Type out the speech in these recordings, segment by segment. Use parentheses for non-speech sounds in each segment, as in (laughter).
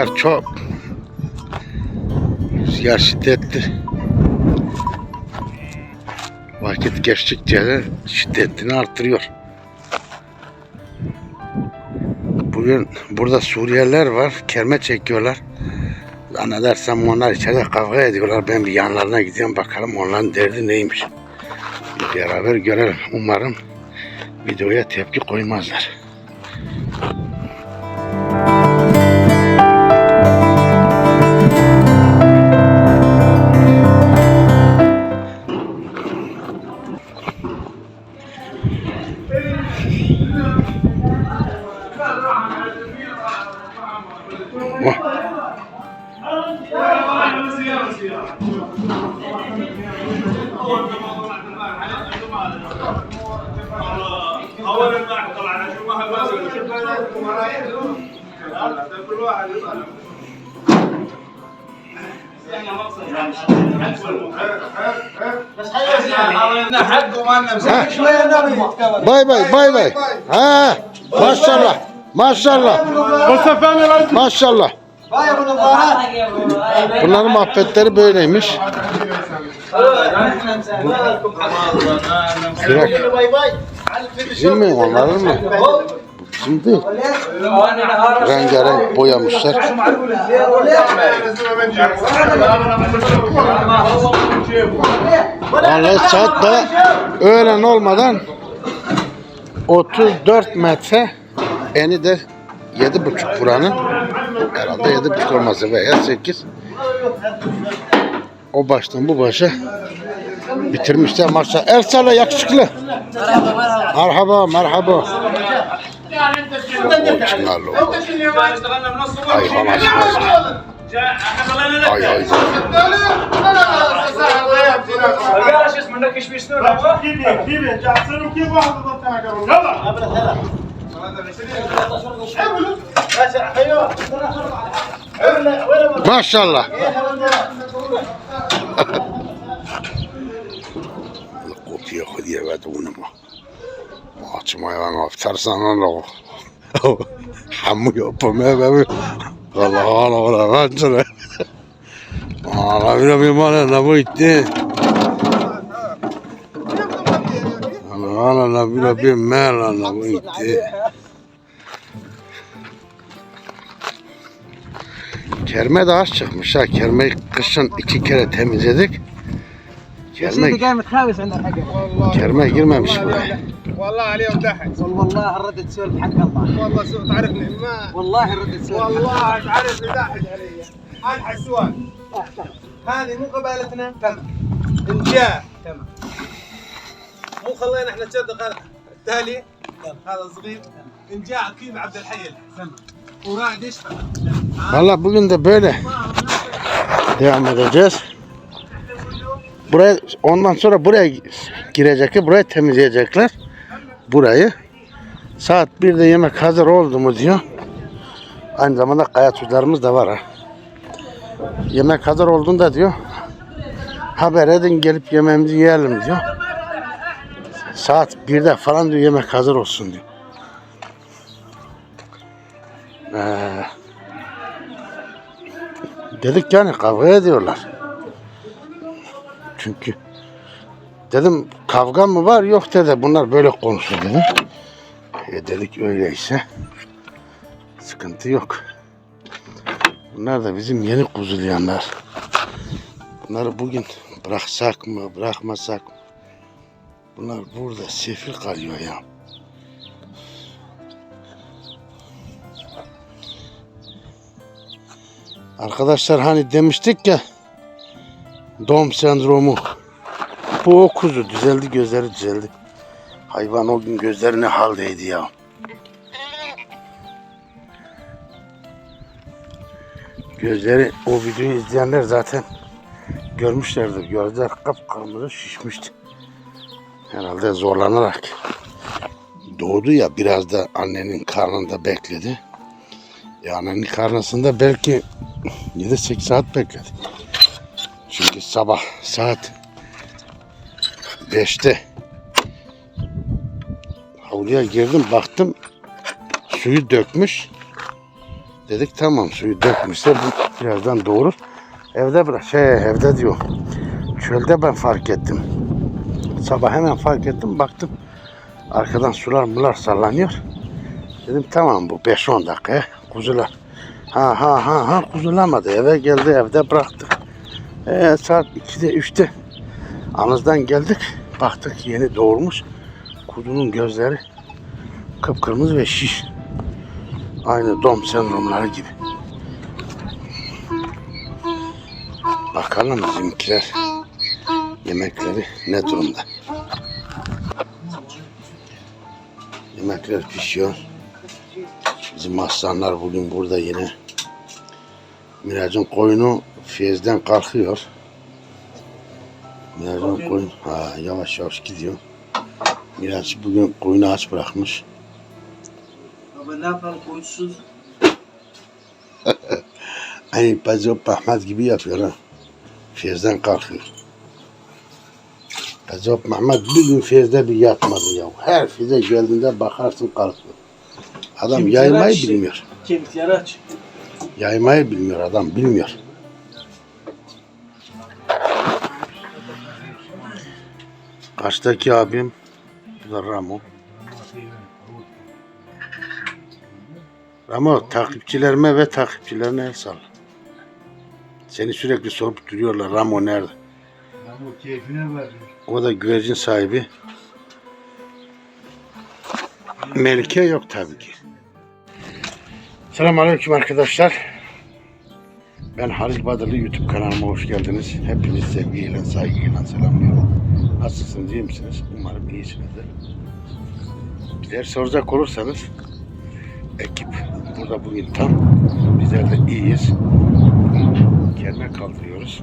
Rüzgar çok. Rüzgar şiddetli. Vakit geçtikçe de şiddetini artırıyor. Bugün burada Suriyeliler var. Kerme çekiyorlar. Zannedersem onlar içeride kavga ediyorlar. Ben bir yanlarına gidiyorum bakalım onların derdi neymiş. Bir beraber görelim. Umarım videoya tepki koymazlar. Bay bay bay bay. Ha, maşallah. Maşallah. Maşallah. Bunların muhabbetleri böyleymiş. Mi onların mı? Değil. Rengarenk boyamışlar. Vallahi saat daha öğlen olmadan 34 metre eni de 7,5 buranın herhalde 7,5 olması veya 8 o baştan bu başa bitirmişler maşallah. Ersal'a yakışıklı. Merhaba merhaba. O çınarlı ما شاء الله القوت (laughs) (laughs) ياخذ يا بعد ونما. ما ما يعرف ترسانا onu. Hamu yapamaya ben. Allah Allah Allah ben sana. Allah bir bir bana ne bu itti. Allah Allah bir bir mel ne bu itti. Kerme de az çıkmış ha. Kermeyi kışın iki kere temizledik. كرمي قاعد متخاوس عندنا حقه والله. كرمي كرمي مش والله عليهم تحت والله الرد تسولف حق الله. والله سوء تعرفني؟ ما. والله الرد تسولف والله تعرفني تحت علي. أنا حسوان هذه مو قبالتنا؟ تمام انجاح تمام مو خلينا إحنا نصدق هذا التالي هذا صغير. إن جاء عبد الحي تمام ورائد إيش والله بقول ده بيله يا عم ده جس Buraya ondan sonra buraya girecekler, burayı temizleyecekler. Burayı. Saat 1'de yemek hazır oldu mu diyor. Aynı zamanda kaya tuzlarımız da var ha. Yemek hazır olduğunda diyor. Haber edin gelip yemeğimizi yiyelim diyor. Saat 1'de falan diyor yemek hazır olsun diyor. Ee, Dedik yani kavga ediyorlar. Çünkü dedim kavga mı var yok dedi bunlar böyle konuşuyor dedim. E dedik öyleyse sıkıntı yok. Bunlar da bizim yeni kuzulayanlar. Bunları bugün bıraksak mı bırakmasak mı? Bunlar burada sefil kalıyor ya. Arkadaşlar hani demiştik ya Dom sendromu. Bu o kuzu düzeldi gözleri düzeldi. Hayvan o gün gözleri ne haldeydi ya. Gözleri o videoyu izleyenler zaten görmüşlerdir. Gözler kapkırmızı şişmişti. Herhalde zorlanarak doğdu ya biraz da annenin karnında bekledi. Ya annenin karnısında belki 7-8 saat bekledi. Sabah saat 5'te havluya girdim baktım suyu dökmüş. Dedik tamam suyu dökmüşse bu birazdan doğurur. Evde bırak şey evde diyor. Çölde ben fark ettim. Sabah hemen fark ettim baktım. Arkadan sular mular sallanıyor. Dedim tamam bu 5-10 dakikaya kuzular. Ha ha ha ha kuzulamadı. Eve geldi evde bıraktık. Ee, saat 2'de 3'te anızdan geldik. Baktık yeni doğurmuş. Kuzunun gözleri kıpkırmızı ve şiş. Aynı dom sendromları gibi. Bakalım bizimkiler yemekleri ne durumda. Yemekler pişiyor. Bizim aslanlar bugün burada yine. Miraç'ın koyunu fiyezden kalkıyor. Miraç'ın koyun ha, yavaş yavaş gidiyor. Miraç bugün koyunu aç bırakmış. Ama ne yapalım koyusuz? (laughs) Hani Pazop Ahmet gibi yapıyor ha. Fiyezden kalkıyor. Pazop Mehmet bir gün Fiyez'de bir yatmadı ya. Her Fiyez'e geldiğinde bakarsın kalkıyor. Adam Kim yaymayı bilmiyor. Kemikleri aç. Yaymayı bilmiyor adam bilmiyor. Karşıdaki abim bu da Ramo. Ramo takipçilerime ve takipçilerine el salla. Seni sürekli sorup duruyorlar Ramo nerede? Bu keyfine ver. O da güvercin sahibi. Melike yok tabii ki. Selamünaleyküm arkadaşlar. Ben Halil Badırlı YouTube kanalıma hoş geldiniz. Hepiniz sevgiyle, saygıyla selamlıyorum. Nasılsınız, iyi misiniz? Umarım iyisinizdir. Bizler soracak olursanız ekip burada bugün tam. Bizler de iyiyiz. Kerme kaldırıyoruz.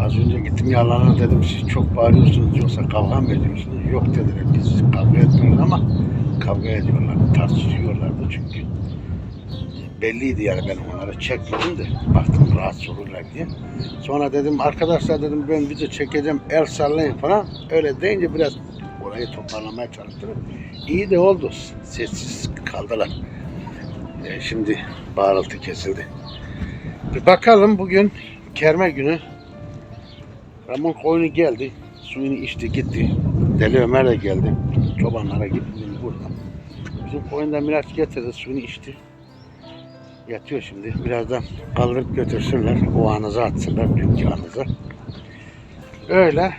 Az önce gittim yalanına dedim siz çok bağırıyorsunuz yoksa kavga mı ediyorsunuz? Yok dediler biz kavga etmiyoruz ama kavga ediyorlar, tartışıyorlardı çünkü belliydi yani ben onları çekmedim de baktım rahatsız olurlar diye. Sonra dedim arkadaşlar dedim ben video çekeceğim el sallayın falan. Öyle deyince biraz orayı toparlamaya çalıştım. İyi de oldu. Sessiz kaldılar. E, şimdi bağırıltı kesildi. Bir bakalım bugün kerme günü Ramon koyunu geldi. Suyunu içti gitti. Deli Ömer de geldi. Çobanlara gitti burada. Bizim koyunda Miraç getirdi suyunu içti. Yatıyor şimdi. Birazdan kaldırıp götürsünler. O anıza atsınlar. Dünkü anıza. Öyle.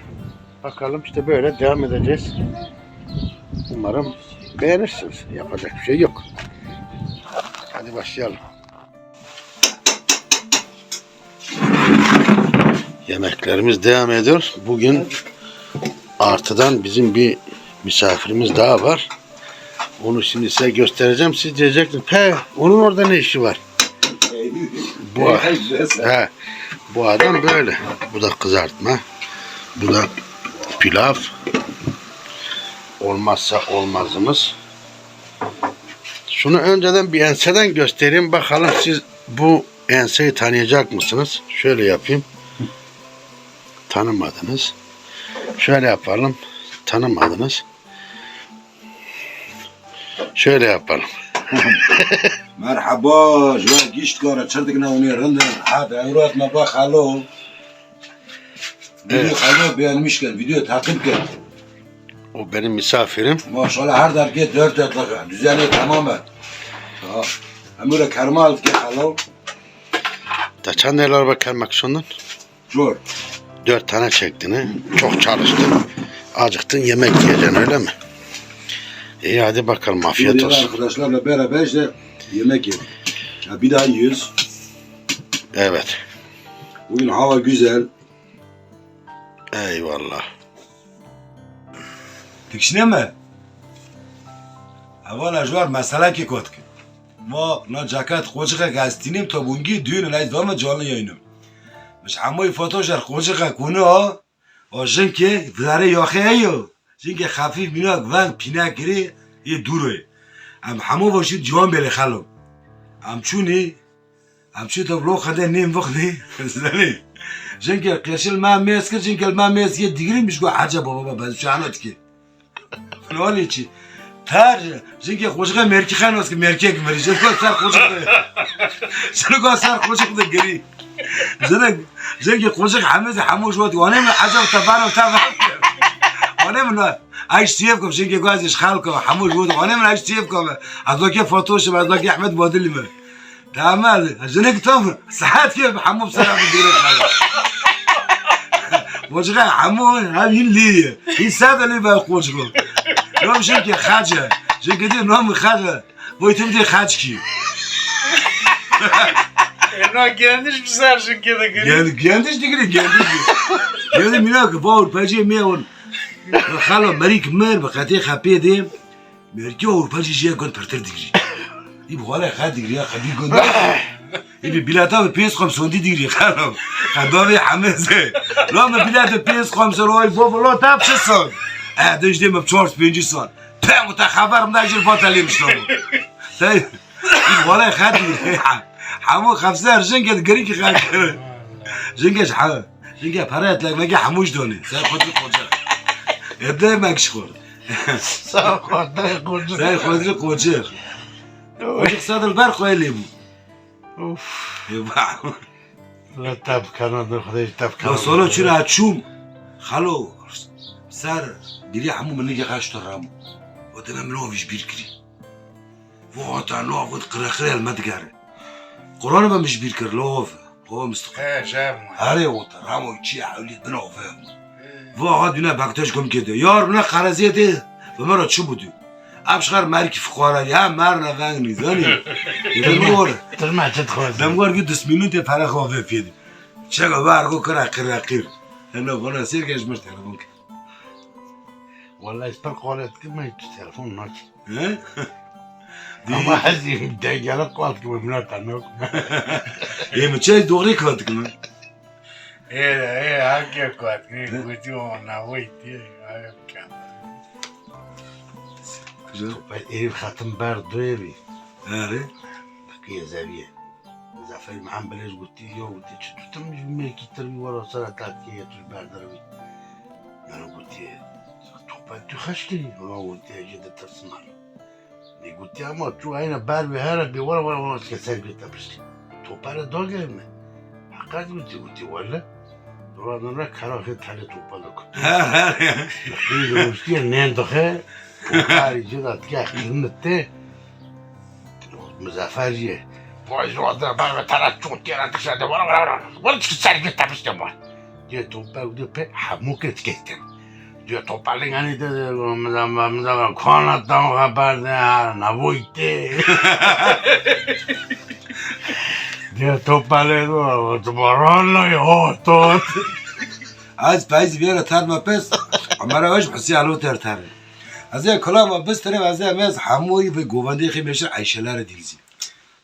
Bakalım işte böyle devam edeceğiz. Umarım beğenirsiniz. Yapacak bir şey yok. Hadi başlayalım. Yemeklerimiz devam ediyor. Bugün artıdan bizim bir misafirimiz daha var. Onu şimdi size göstereceğim. Siz diyeceksiniz, he onun orada ne işi var? Bu, (laughs) he, bu adam böyle. Bu da kızartma. Bu da pilav. Olmazsa olmazımız. Şunu önceden bir enseden göstereyim. Bakalım siz bu enseyi tanıyacak mısınız? Şöyle yapayım tanımadınız. Şöyle yapalım. Tanımadınız. Şöyle yapalım. (laughs) Merhaba, jwa giştkara çırdıkna oynayırın da hadi evratma bak halo. Video halo beğenmişken, video takipken. O benim misafirim. Maşallah her dergi dört etlaka, düzeni tamamen. Emre kerme alıp gel halo. Taçan neler var kermek sondan? Zor. Dört tane çektin he? Çok çalıştın. Acıktın yemek yiyeceksin öyle mi? İyi hadi bakalım afiyet Diğer olsun. arkadaşlarla beraber işte yemek yedik ya bir daha yiyoruz Evet. bugün hava güzel Eyvallah. تکشنمه اول اجوار مسئله که کد که ما نا جاکت خوشقه که از تینیم تا بونگی دوین لایز دام جالی یاینم مش همه فوتوشر خوشقه کنه ها و جن که داره یاخه ایو زیگه خفیف میاد ون پینه کری یه دوره ام همو باشید جوان بله خلوم ام چونی؟ ام چونی تو بلو خده نیم وقت نی (laughs) زنی. چونکه قشل ما میز کرد چونکه ما میز یه دیگری میشگو. عجب بابا بابا شهنات که نوالی چی؟ تر چونکه خوشگه مرکی خان هست که مرکی اگه مری. چونکه سر خوشقه چونکه سر خوشقه گری. زنگ زنگ خوشق همه هموش بود. وانه عجب تفرم تفرم. وانه من ایش سیف کم جنگ گازش خال کم هموش بود وانه من ایش سیف کم از لکی فوتوش از لکی احمد بادلی من تمام جنگ تام ساعت که همو بسرعه بگیره خوشگه همو همین لیه این ساده لی با خوشگه نام که خجه جنگ دی نام خجه وای تو میدی خج کی Eno gelmiş mi sarsın ki de gülü? Geldi, geldiş digri, geldiş. Geldi mina ki bavur خاله مریک مر به خاطر خپه دی. مرکی او پنج جی گون پرتر دیگری ای بو خاله دیگری خبی گون ای بی بلاتا به پیس خم سوندی دیگری خاله. خدای همه زه. لو ما بلاتا پیس خم سروای بو بلو تابش چسون ا دیش دی مب چورس پنج سون پم تا خبرم نجر فاتلیم شلو سای ای بو خاله خاطر حمو خمسه ارجن گد گری کی خاطر جنگش حمو جنگه پرات لگ مگه حموش دونی سر خودت خودت ابدا (laughs) مکش خور Sağ ol. Dayı kurcu. سر خود قوچه قوچه صد البر خیلی بود Uf. ایوه La tab kanadı خدای tab لا kanadı. سوالو چرا چوم خلو سر گری حمو من نگه قش ترام و تمام لوفش بیر کری و تا لوف و قرقره المدگره قرآن با مش بیر کر لوف هو مستقیم He şey mi? آره و ترام و چی حولی بنوفه واقعا دونه بقتش گم کرده یار بنا نه ده و مرا چی بودی ابشقر مرکی فخاره هم مر نفنگ نیزانی دمگور دمگور که دست مینوت پرخ خواه پیدی چگه برگو کرا کرا قیر هنو بنا سیر کش مش تلفون کرد والله از پر قالت که من تو تلفون ناکی اما حزی دیگه قالت که من ناکی ناکی ایمه چه دوغری کلت که Era, era anche a quattro, una vuoti, Güzel. Ev hatın bar duyeri. Nere? Bakıya zaviye. Zafer Muhammed ez gutti yo gutti çi tutmuş bir merkitter bir var olsa takkiye yatır bardar bir. Yani gutti. Topa tu haşkiri. Ona gutti acıda tasmar. Ne gutti ama tu aynı bar ve her bir var var var keser bir tapıştı. Topa da dogerim. Hakikat gutti gutti valla. Oranlara karakı tali topladık. Duyduğumuz ki nendiğe harici da diye kıymetti. Müzaferiye. Bu izlada bana tarak çok diyen dışarıda bana bana bana. Bunu çıkıp sen git tapıştım var. Diye topladık diye pe hamuk etkettim. Diye topladık hani de mızan mızan konattan haberde ha navoytti. (laughs) Gdje to paledovalo? Moralno oh, je to. Az pa iz vjera tarma pes, a mara već pa si alu ter tarma. Az ya kolama bes tere az ya mez hamuyi ve govandi khi meşe ayşeler dilzi.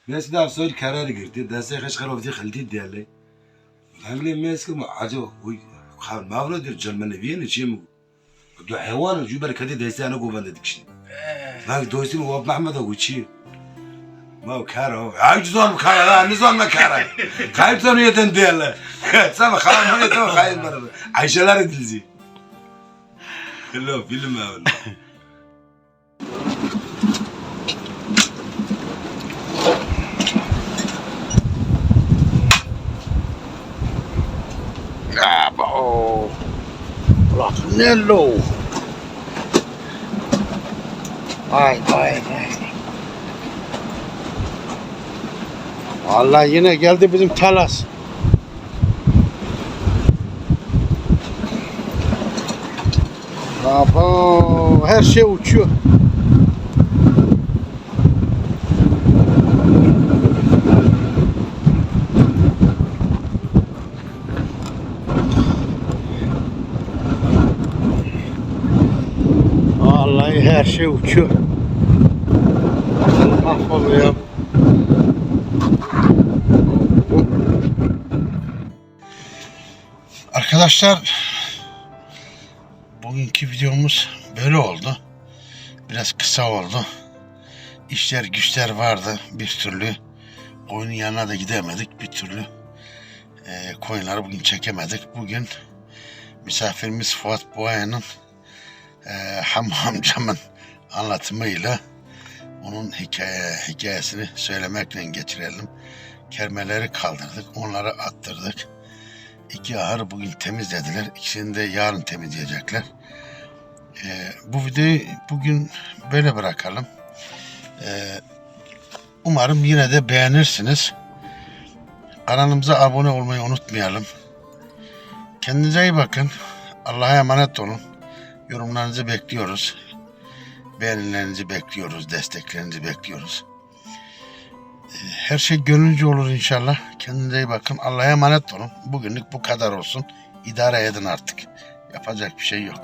Mes da soy karar girdi. Da se khish kharov di khaldi diyale. Hangle mes ki ajo uy khan mavlo dir jalmane viyene çim. Du hayvan ju berkadi dese ana govandi dikşin. Bak ee. doysun Ahmet da uçi. او چی ما کارو عجزان کارو لا نزان ما کارو خايب تانو يتن دياله سامع خلاص ما يتن خايب مرة عيشلار دلزي لا فيلم ولا Bravo. Rafinello. Ay ay Ay. Vallahi yine geldi bizim Talas. Bravo. Her şey uçuyor. Vallahi her şey uçuyor. Mahvoluyor. Arkadaşlar bugünkü videomuz böyle oldu. Biraz kısa oldu. İşler güçler vardı bir türlü. Koyunun yanına da gidemedik bir türlü. Ee, koyunları bugün çekemedik. Bugün misafirimiz Fuat Boğa'nın e, Hamu (laughs) amcamın anlatımıyla onun hikaye hikayesini söylemekle geçirelim. Kermeleri kaldırdık, onları attırdık. İki ahır bugün temizlediler. İkisini de yarın temizleyecekler. Ee, bu videoyu bugün böyle bırakalım. Ee, umarım yine de beğenirsiniz. Kanalımıza abone olmayı unutmayalım. Kendinize iyi bakın. Allah'a emanet olun. Yorumlarınızı bekliyoruz. Beğenilerinizi bekliyoruz. Desteklerinizi bekliyoruz. Her şey gönlünce olur inşallah. Kendinize iyi bakın. Allah'a emanet olun. Bugünlük bu kadar olsun. İdare edin artık. Yapacak bir şey yok.